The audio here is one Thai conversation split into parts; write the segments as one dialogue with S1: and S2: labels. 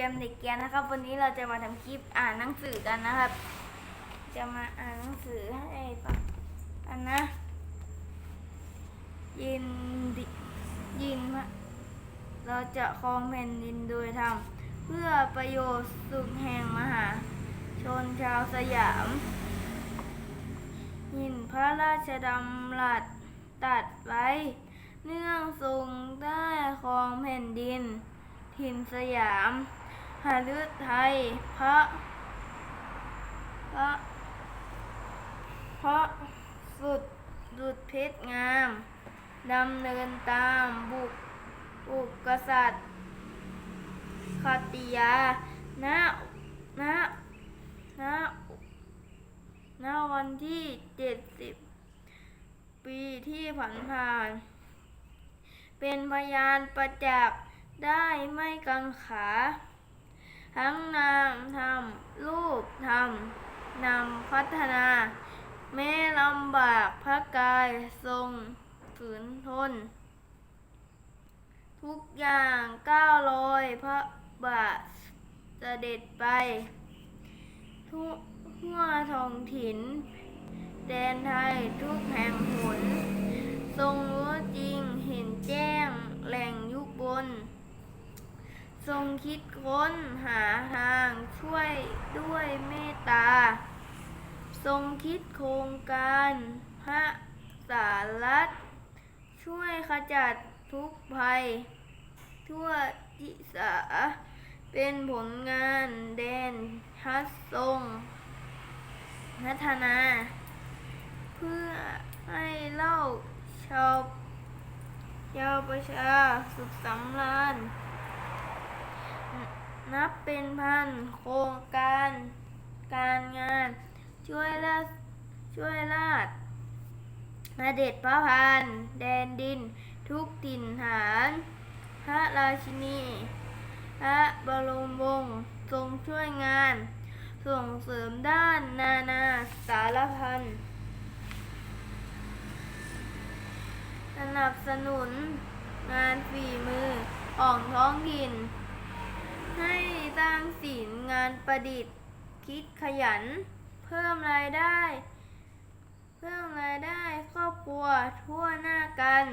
S1: กรมเด็กเกียนนะครับ วันนี้เราจะมาทำคลิปอ่านหนังสือกันนะครับ จะมาอ่านหนังสือให้ฟังกันนะยินดิยินว่าเราจะครองแผ่นดินโดยทำเพื่อประโยชน์สุขแห่งมหา ชนชาวสยามหินพระราชดำรัสตัดไว้ เนื่องทรงได้ครองแผ่นดินถิ่นสยาม หาฤทัยพระพระเพราะสุดดุดเพชรงาม ดำเนินตามบุกบุกกษัตริย์คติยาณณณณวันที่เจ็ดสิบปีที่ผ่านผ่าน เป็นพยานประจักษ์ได้ไม่กังขา ทั้งนามธรรมรูปธรรมนำพัฒนา แม้ลำบากพระกายทรงฝืนทน ทุกอย่างก้าวลอยพระบาทเสด็จไป ทุกหัวทองถิ่น แดนไทยทุกแห่งหน ทรงรู้จริงเห็นแจ้งแหล่งยุคบน ทรงคิดค้นหาทางช่วยด้วยเมตตา ทรงคิดโครงการพระสารัตช่วยขจัดทุกภัย ทั่วทิศาเป็นผลงานแดนทัศทรงพัฒนา เพื่อให้เล่าชาวชาวประชาสุขสำราญ นับเป็นพันโครงการการงาน ช่วยราชช่วยราชมาเด็จพระพันแดนดิน ทุกถิ่นฐาน พระราชินี พระบรมวงศ์ทรงช่วยงาน ส่งเสริมด้านนานาสารพันสนับสนุนงานฝีมือของท้องถิ่น ให้สร้างศิลป์งานประดิษฐ์ คิดขยัน เพิ่มรายได้ เพิ่มรายได้ครอบครัวทั่วหน้ากัน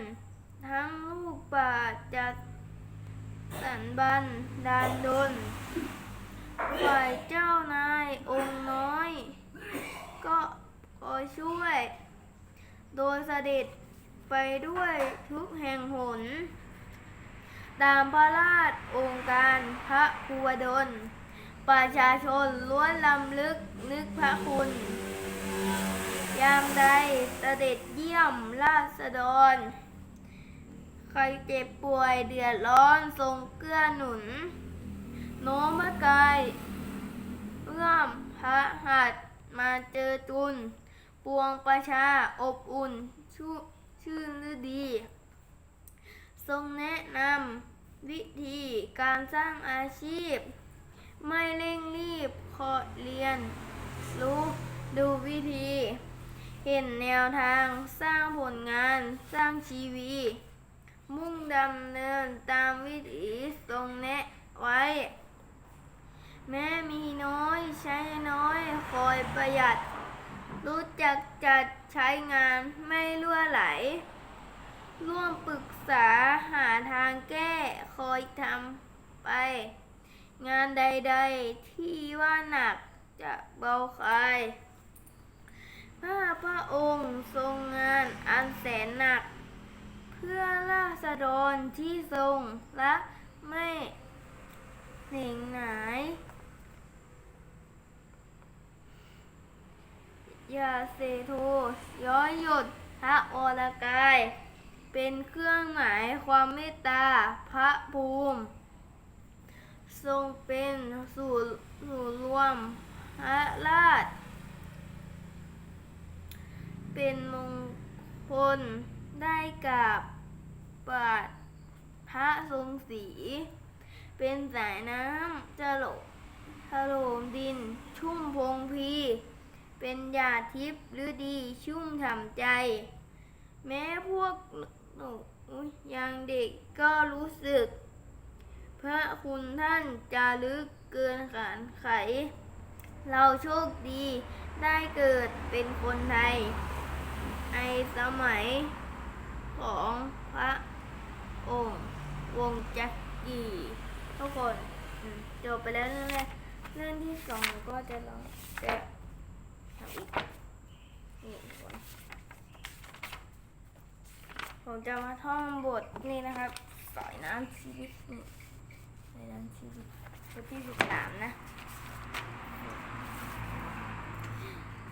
S1: ทั้งลูกบาทจัดสรรบันดาลดลฝ่ายเจ้านายองค์น้อย ก็คอยช่วย โดยเสด็จไปด้วยทุกแห่งหน ตามพระราชองค์การพระภูวดล ประชาชนล้วนลำลึกนึกพระคุณยามใดเสด็จเยี่ยมราษฎร ใครเจ็บป่วยเดือดร้อนทรงเกื้อหนุน โน้มพระกายเอื้อมพระหัตมาเจอจุน ปวงประชาอบอุ่นชื่อชื่นฤดี ทรงแนะนำวิธีการสร้างอาชีพ ไม่เร่งรีบขอเรียน รู้ดูวิธี เห็นแนวทางสร้างผลงานสร้างชีวี มุ่งดำเนินตามวิถีทรงแนะไว้ แม้มีน้อยใช้น้อยคอยประหยัด รู้จักจัดใช้งานไม่ล่วไหล ร่วมปรึกษาหาทางแก้คอยทำไป งานใดๆที่ว่าหนักจะเบาคลายข้าพระองค์ทรงงานอันแสนหนัก เพื่อราษฎรที่ทรงและไม่เหน่งหนาย อย่าเสโทย้อยหยดพระวรกาย เป็นเครื่องหมายความเมตตา พระภูมิ ทรงเป็นสู่สู่รวมพระราช เป็นมงคลได้กราบบาทพระทรงศรีเป็นสายน้ำจะหลกถลมดิน ชุ่มพงพี เป็นยาทิพย์ฤดีชุ่มฉ่ำใจ แม้พวก หนูยังเด็กก็รู้สึก พระคุณท่านจารึกเกินขานไข เราโชคดีได้เกิดเป็นคนไทยในสมัยของพระองค์วงจักรีทุกคนจบไปแล้วเรื่องแรกเรื่องที่สองก็จะลองจะทำอีกนี่ทุกคน ผมจะมาท่องบทนี่นะครับสายน้ำชีวิตนี่สายน้ำชีวิตบทที่สิบสามนะ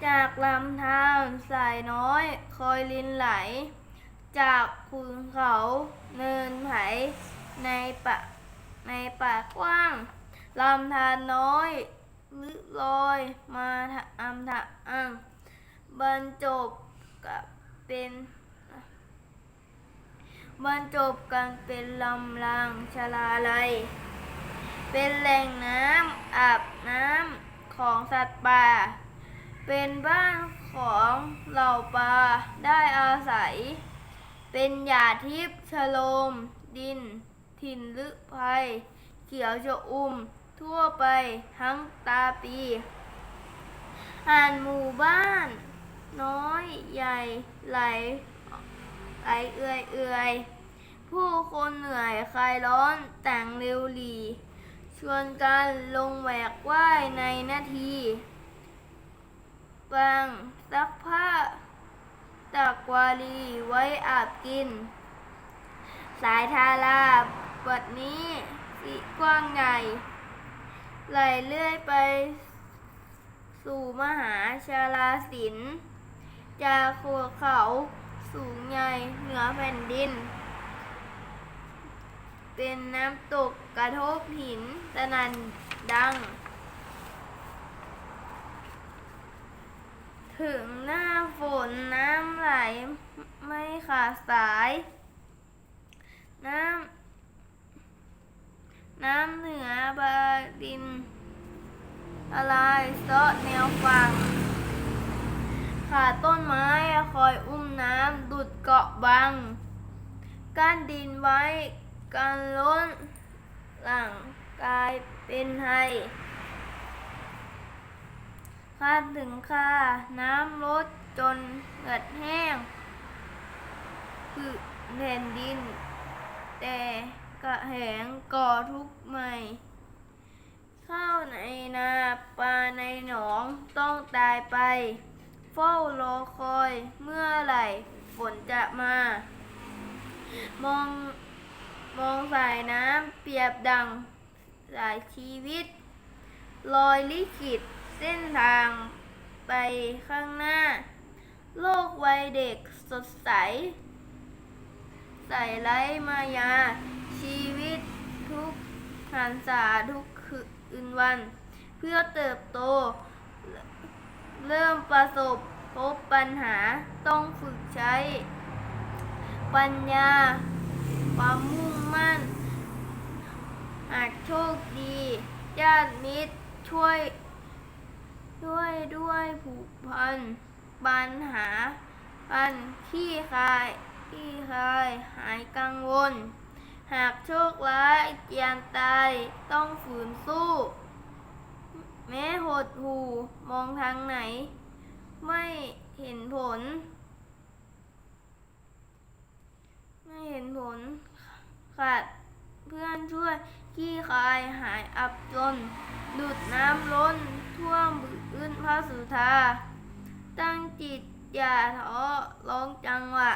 S1: จากลำธารสายน้อยคอยลินไหล จากภูเขาเนินไผในปะในป่ากว้างลำธารน้อยลึกลอยมาทำทะอังบรรจบกับเป็น บรรจบกันเป็นลำรางชลาลัย เป็นแหล่งน้ำอาบน้ำของสัตว์ป่า เป็นบ้านของเหล่าปลาได้อาศัย เป็นหยาทิพย์ชโลม ดิน ถิ่นลึภัย เขียวชอุ่ม ทั่วไปทั้งตาปี อ่านหมู่บ้าน น้อยใหญ่ไหล ไหลเอื่อยเอื่อยผู้คนเหนื่อยคลายร้อนแต่งเร็วหลีชวนกันลงแหวกว่ายในนาทีปังซักผ้าตากวาลีไว้อาบกิน สายทาราบัดนี้สีกว้างใหญ่ไหลเลื่อยไป สู่มหาชาลาศิลป์จากขัวเขา สูงใหญ่เหนือแผ่นดิน เป็นน้ำตกกระทบหินสนันดัง ถึงหน้าฝนน้ำไหลไม่ขาดสาย น้ำน้ำเหนือบาดินละลายเซาะแนวฝั่ง ขาต้นไม้คอยอุ้มน้ำดุดเกาะบังก้านดินไว้กันล้นหลังกลายเป็นไทยคาดถึงค่าน้ำลดจนเหือดแห้ง คือแผ่นดิน แต่กระแหงก่อทุกข์ใหม่ ข้าวในนาปลาในหนองต้องตายไป เฝ้ารอคอยเมื่อไหร่ฝนจะมา มองมองสายน้ำเปรียบดังสายชีวิต ลอยลิขิตเส้นทางไปข้างหน้า โลกวัยเด็กสดใส ใส่ไร้มายา ชีวิตทุกหันษาทุกคืนวัน เพื่อเติบโต เริ่มประสบพบปัญหาต้องฝึกใช้ ปัญญา ความมุ่งมั่นหากโชคดีญาติมิตรช่วยช่วยด้วยผูกพัน ปัญหากันขี้คายขี้คายหายกังวล หากโชคร้ายเจียนตายต้องฝืนสู้ แม้หดหูมองทางไหน ไม่เห็นผล ไม่เห็นผลขาดเพื่อนช่วยขี้คายหายอับจนดุดน้ำล้นท่วมพื้นพระสุธา ตั้งจิตอย่าท้อร้องจังหวะ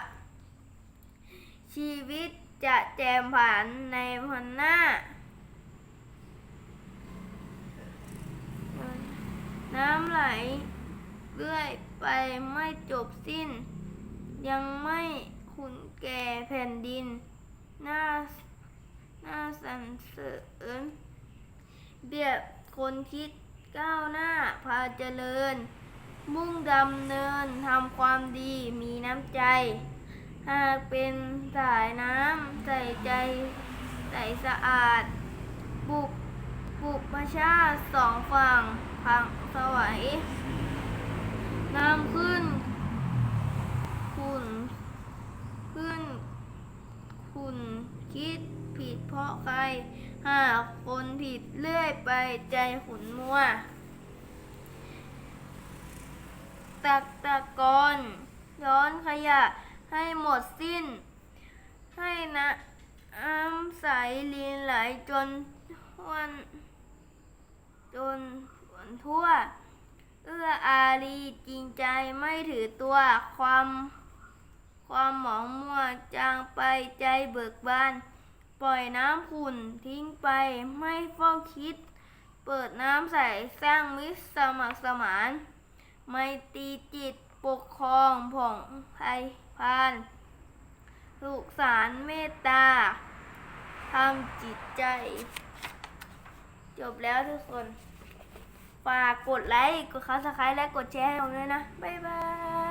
S1: ชีวิตจะแจมผ่านในพันหน้า น้ำไหล เรื่อยไปไม่จบสิ้น ยังไม่ขุนแก่แผ่นดิน หน้าหน้าสรรเสริญเบียบคนคิดก้าวหน้าพาเจริญ มุ่งดำเนินทำความดีมีน้ำใจ หากเป็นสายน้ำใส่ใจใสสะอาด บุก บุกประชาติสองฝั่งพังสวัยน้ำขึ้นขุนขึ้น คุณคิดผิดเพราะใคร หากคนผิดเรื่อยไปใจขุนมัว ตักตะกอนย้อนขยะให้หมดสิ้น ให้นะ้ำใสลีนไหลจนวัน จนวันทั่ว เอื้ออารีจริงใจไม่ถือตัวความ ความหมองมัวจางไปใจเบิกบาน ปล่อยน้ำขุ่นทิ้งไปไม่เฝ้าคิด เปิดน้ำใสสร้างมิตรสมัครสมาน ไม่ตีจิตปกครองผ่องไพพานสุขสารเมตตาทำจิตใจ จบแล้วทุกคน ฝากกดไลค์ กดคับสไครต์และกดแชร์ให้ผมด้วยนะ บ๊ายบาย